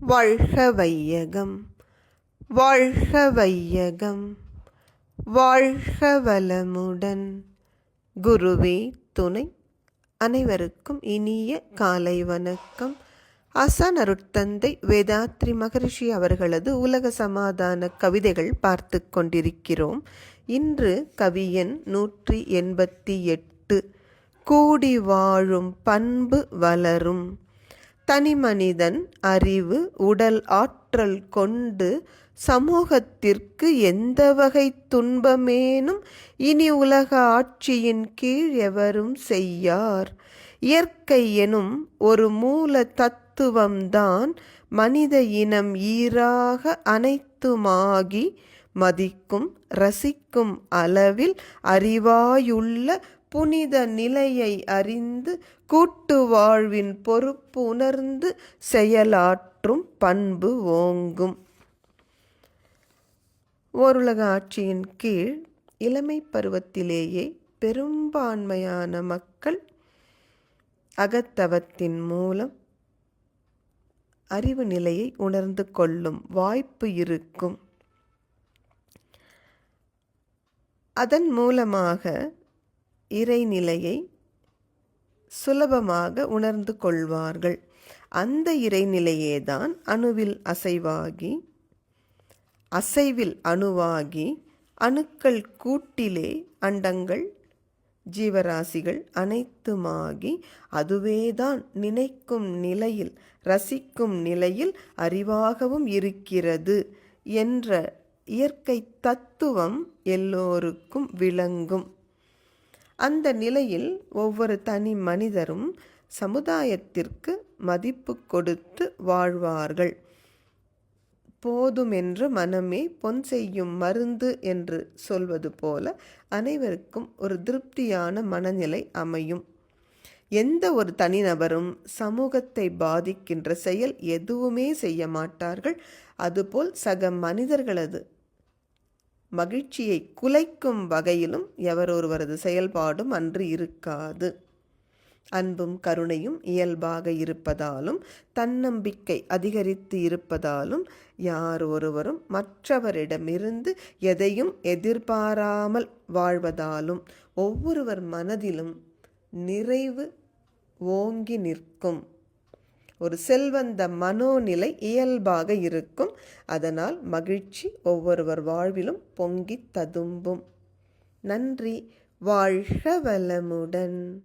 வாழ்க வையகம் வாழ்க வையகம் வாழ்க வளமுடன் குருவே துணை. அனைவருக்கும் இனிய காலை வணக்கம். அசான் அருட்தந்தை வேதாத்ரி மகரிஷி அவர்களது உலக சமாதான கவிதைகள் பார்த்து கொண்டிருக்கிறோம். இன்று கவியன் நூற்றி எண்பத்தி எட்டு. கூடி வாழும் பண்பு வளரும். தனிமனிதன் அறிவு உடல் ஆற்றல் கொண்டு சமூகத்திற்கு எந்த வகை துன்பமேனும் இனி உலக ஆட்சியின் கீழ் எவரும் செய்யார். இயற்கை எனும் ஒரு மூல தத்துவம்தான் மனித இனம் ஈராக அனைத்துமாகி மதிக்கும் ரசிக்கும் அளவில் அறிவாயுள்ள புனித நிலையை அறிந்து கூட்டு வாழ்வின் பொறுப்பு உணர்ந்து செயலாற்றும் பண்பு ஓங்கும். ஓருலக ஆட்சியின் கீழ் இளமை பருவத்திலேயே பெரும்பான்மையான மக்கள் அகத்தவத்தின் மூலம் அறிவு நிலையை உணர்ந்து கொள்ளும் வாய்ப்பு இருக்கும். அதன் மூலமாக இறைநிலையை சுலபமாக உணர்ந்து கொள்வார்கள். அந்த இறைநிலையே தான் அணுவில் அசைவாகி அசைவில் அணுவாகி அணுக்கள் கூட்டிலே அண்டங்கள் ஜீவராசிகள் அனைத்துமாகி அதுவேதான் நினைக்கும் நிலையில் ரசிக்கும் நிலையில் அறிவாகவும் இருக்கிறது என்ற இயற்கை தத்துவம் எல்லோருக்கும் விளங்கும். அந்த நிலையில் ஒவ்வொரு தனி மனிதரும் சமுதாயத்திற்கு மதிப்பு கொடுத்து வாழ்வார்கள். போதுமென்று மனமே பொன் செய்யும் மருந்து என்று சொல்வது போல அனைவருக்கும் ஒரு திருப்தியான மனநிலை அமையும். எந்த ஒரு தனிநபரும் சமூகத்தை பாதிக்கின்ற செயல் எதுவுமே செய்ய மாட்டார்கள். அதுபோல் சக மனிதர்களது மகிழ்ச்சியை குலைக்கும் வகையிலும் எவரொருவரது செயல்பாடும் அன்று இருக்காது. அன்பும் கருணையும் இயல்பாக இருப்பதாலும் தன்னம்பிக்கை அதிகரித்து இருப்பதாலும் யார் ஒருவரும் மற்றவரிடமிருந்து எதையும் எதிர்பாராமல் வாழ்வதாலும் ஒவ்வொருவர் மனதிலும் நிறைவு ஓங்கி நிற்கும். ஒரு செல்வந்த மனோநிலை இயல்பாக இருக்கும். அதனால் மகிழ்ச்சி ஒவ்வொருவர் வாழ்விலும் பொங்கி ததும்பும். நன்றி. வாழ்க வளமுடன்.